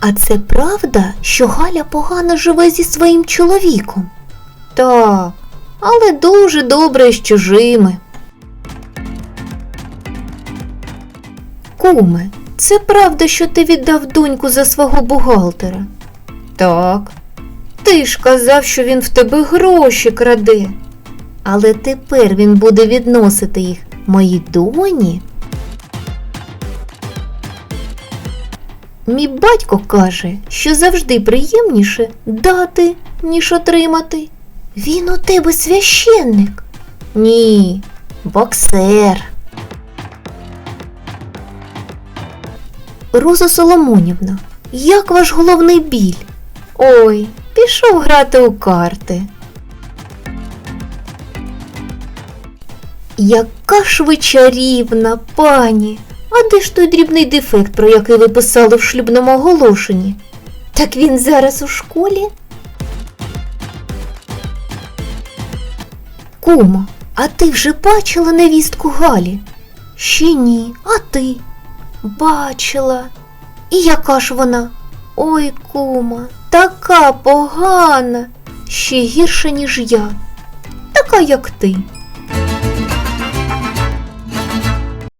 А це правда, що Галя погано живе зі своїм чоловіком? Так, але дуже добре з чужими. Куме, це правда, що ти віддав доньку за свого бухгалтера? Так. Ти ж казав, що він в тебе гроші краде. Але тепер він буде відносити їх моїй доні. Мій батько каже, що завжди приємніше дати, ніж отримати. Він у тебе священник. Ні, боксер. Роза Соломонівна, як ваш головний біль? Ой, пішов грати у карти. Яка ж ви чарівна, пані. А де ж той дрібний дефект, про який ви писали в шлюбному оголошенні? Так він зараз у школі? Кума, а ти вже бачила невістку Галі? Ще ні, а ти? Бачила. І яка ж вона? Ой, кума, така погана, ще гірша, ніж я, така, як ти.